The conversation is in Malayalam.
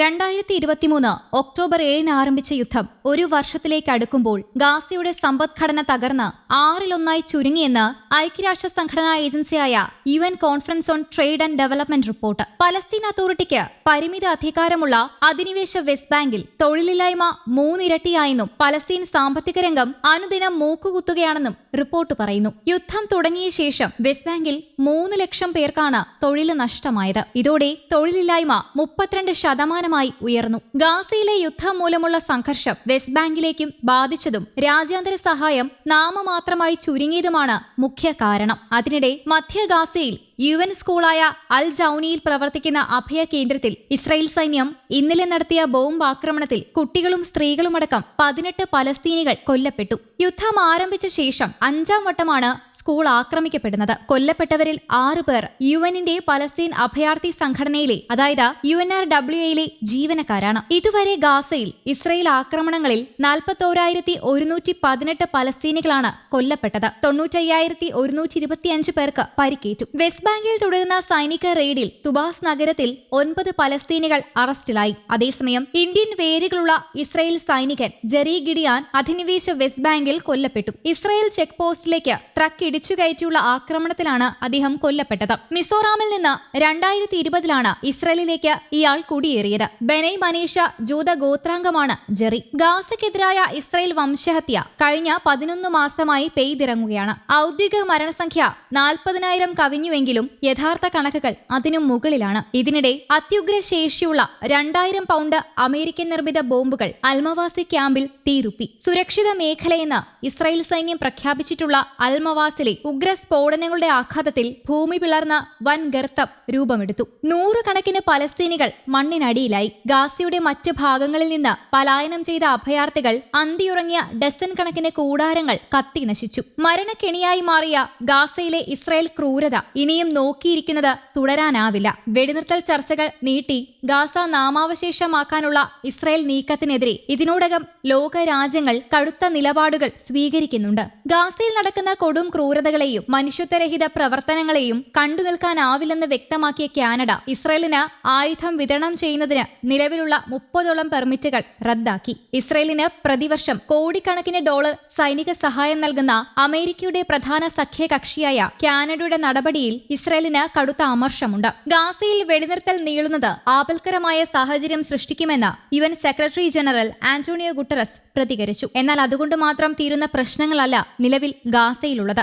രണ്ടായിരത്തി ഇരുപത്തിമൂന്ന് ഒക്ടോബർ ഏഴിന് ആരംഭിച്ച യുദ്ധം ഒരു വർഷത്തിലേക്ക് അടുക്കുമ്പോൾ ഗാസയുടെ സമ്പദ്ഘടന തകർന്ന് ആറിലൊന്നായി ചുരുങ്ങിയെന്ന് ഐക്യരാഷ്ട്ര സംഘടനാ ഏജൻസിയായ U N conference on trade and development report. Palestine അതോറിറ്റിക്ക് പരിമിത അധികാരമുള്ള അധിനിവേശ വെസ്റ്റ് ബാങ്കിൽ തൊഴിലില്ലായ്മ മൂന്നിരട്ടിയായെന്നും പലസ്തീൻ സാമ്പത്തിക രംഗം അനുദിനം മൂക്കുകുത്തുകയാണെന്നും റിപ്പോർട്ട് പറയുന്നു. യുദ്ധം തുടങ്ങിയ ശേഷം വെസ്റ്റ് ബാങ്കിൽ മൂന്ന് ലക്ഷം പേർക്കാണ് തൊഴിൽ നഷ്ടമായത്. ഇതോടെ തൊഴിലില്ലായ്മ മുപ്പത്തിരണ്ട് ശതമാനമായി ഉയർന്നു. ഗാസയിലെ യുദ്ധം മൂലമുള്ള സംഘർഷം വെസ്റ്റ് ബാങ്കിലേക്കും ബാധിച്ചതും രാജ്യാന്തര സഹായം നാമമാത്രമായി ചുരുങ്ങിയതുമാണ് മുഖ്യ കാരണം. അതിനിടെ മധ്യ ഗാസയിൽ യു എൻ സ്കൂളായ അൽ ജൌനിയിൽ പ്രവർത്തിക്കുന്ന അഭയ കേന്ദ്രത്തിൽ ഇസ്രായേൽ സൈന്യം ഇന്നലെ നടത്തിയ ബോംബ് ആക്രമണത്തിൽ കുട്ടികളും സ്ത്രീകളുമടക്കം പതിനെട്ട് പലസ്തീനികൾ കൊല്ലപ്പെട്ടു. യുദ്ധം ആരംഭിച്ച ശേഷം അഞ്ചാം വട്ടമാണ് സ്കൂൾ ആക്രമിക്കപ്പെടുന്നത്. കൊല്ലപ്പെട്ടവരിൽ ആറു പേർ യു എന്നിന്റെ പലസ്തീൻ അഭയാർത്ഥി സംഘടനയിലെ അതായത് യു എൻ ആർ ഡബ്ല്യു എയിലെ ജീവനക്കാരാണ്. ഇതുവരെ ഗാസയിൽ ഇസ്രയേൽ ആക്രമണങ്ങളിൽ നാൽപ്പത്തോരായിരത്തി ഒരുന്നൂറ്റി പതിനെട്ട് പലസ്തീനികളാണ് കൊല്ലപ്പെട്ടത്. തൊണ്ണൂറ്റയ്യായിരത്തി ഒരുന്നൂറ്റി ഇരുപത്തിയഞ്ച് പേർക്ക് പരിക്കേറ്റു. വെസ്റ്റ് ബാങ്കിൽ തുടരുന്ന സൈനിക റെയ്ഡിൽ തുബാസ് നഗരത്തിൽ ഒൻപത് പലസ്തീനികൾ അറസ്റ്റിലായി. അതേസമയം ഇന്ത്യൻ വേരുകളുള്ള ഇസ്രയേൽ സൈനികൻ ജെറി ഗിഡിയാൻ അധിനിവേശ വെസ്റ്റ് ബാങ്കിൽ കൊല്ലപ്പെട്ടു. ഇസ്രയേൽ ചെക്ക് പോസ്റ്റിലേക്ക് ട്രക്ക് ഇടിച്ചു കയറ്റിയുള്ള ആക്രമണത്തിലാണ് അദ്ദേഹം കൊല്ലപ്പെട്ടത്. മിസോറാമിൽ നിന്ന് രണ്ടായിരത്തി ഇരുപതിലാണ് ഇസ്രയേലിലേക്ക് ഇയാൾ കുടിയേറിയത്. ബെനൈ മനീഷ ജൂത ഗോത്രാംഗമാണ് ജെറി. ഗാസയ്ക്കെതിരായ ഇസ്രയേൽ വംശഹത്യ കഴിഞ്ഞ പതിനൊന്ന് മാസമായി പെയ്തിറങ്ങുകയാണ്. ഔദ്യോഗിക മരണസംഖ്യ നാൽപ്പതിനായിരം കവിഞ്ഞുവെങ്കിലും യഥാർത്ഥ കണക്കുകൾ അതിനും മുകളിലാണ്. ഇതിനിടെ അത്യുഗ്ര ശേഷിയുള്ള രണ്ടായിരം പൗണ്ട് അമേരിക്കൻ നിർമ്മിത ബോംബുകൾ അൽമവാസി ക്യാമ്പിൽ തീരുപ്പി സുരക്ഷിത മേഖലയെന്ന് ഇസ്രായേൽ സൈന്യം പ്രഖ്യാപിച്ചിട്ടുള്ള അൽമവാസിലെ ഉഗ്ര സ്ഫോടനങ്ങളുടെ ആഘാതത്തിൽ ഭൂമി പിളർന്ന വൻ ഗർത്തം രൂപമെടുത്തു. നൂറുകണക്കിന് പലസ്തീനികൾ മണ്ണിനടിയിലായി. ഗാസയുടെ മറ്റ് ഭാഗങ്ങളിൽ നിന്ന് പലായനം ചെയ്ത അഭയാർത്ഥികൾ അന്തിയുറങ്ങിയ ഡസൻ കണക്കിന് കൂടാരങ്ങൾ കത്തി നശിച്ചു. മരണക്കെണിയായി മാറിയ ഗാസയിലെ ഇസ്രായേൽ ക്രൂരത ഇനിയും നോക്കിയിരിക്കുന്നത് തുടരാനാവില്ല. വെടിനിർത്തൽ ചർച്ചകൾ നീട്ടി ഗാസ നാമാവശേഷമാക്കാനുള്ള ഇസ്രായേൽ നീക്കത്തിനെതിരെ ഇതിനോടകം ലോകരാജ്യങ്ങൾ കടുത്ത നിലപാടുകൾ സ്വീകരിക്കുന്നുണ്ട്. ഗാസയിൽ നടക്കുന്ന കൊടും ക്രൂരതകളെയും മനുഷ്യത്വരഹിത പ്രവർത്തനങ്ങളെയും കണ്ടു നിൽക്കാനാവില്ലെന്ന് വ്യക്തമാക്കിയ കാനഡ ഇസ്രയേലിന് ആയുധം വിതരണം ചെയ്യുന്നതിന് നിലവിലുള്ള മുപ്പതോളം പെർമിറ്റുകൾ റദ്ദാക്കി. ഇസ്രയേലിന് പ്രതിവർഷം കോടിക്കണക്കിന് ഡോളർ സൈനിക സഹായം നൽകുന്ന അമേരിക്കയുടെ പ്രധാന സഖ്യകക്ഷിയായ കാനഡയുടെ നടപടിയിൽ ഇസ്രയേലിന് കടുത്ത അമർഷമുണ്ട്. ഗാസയിൽ വെടിനിർത്തൽ നീളുന്നത് ആപൽക്കരമായ സാഹചര്യം സൃഷ്ടിക്കുമെന്ന് U N secretary general Antonio Guterres പ്രതികരിച്ചു. എന്നാൽ അതുകൊണ്ട് മാത്രം തീരുന്ന പ്രശ്നങ്ങളല്ല നിലവിൽ ഗാസയിലുള്ളത്.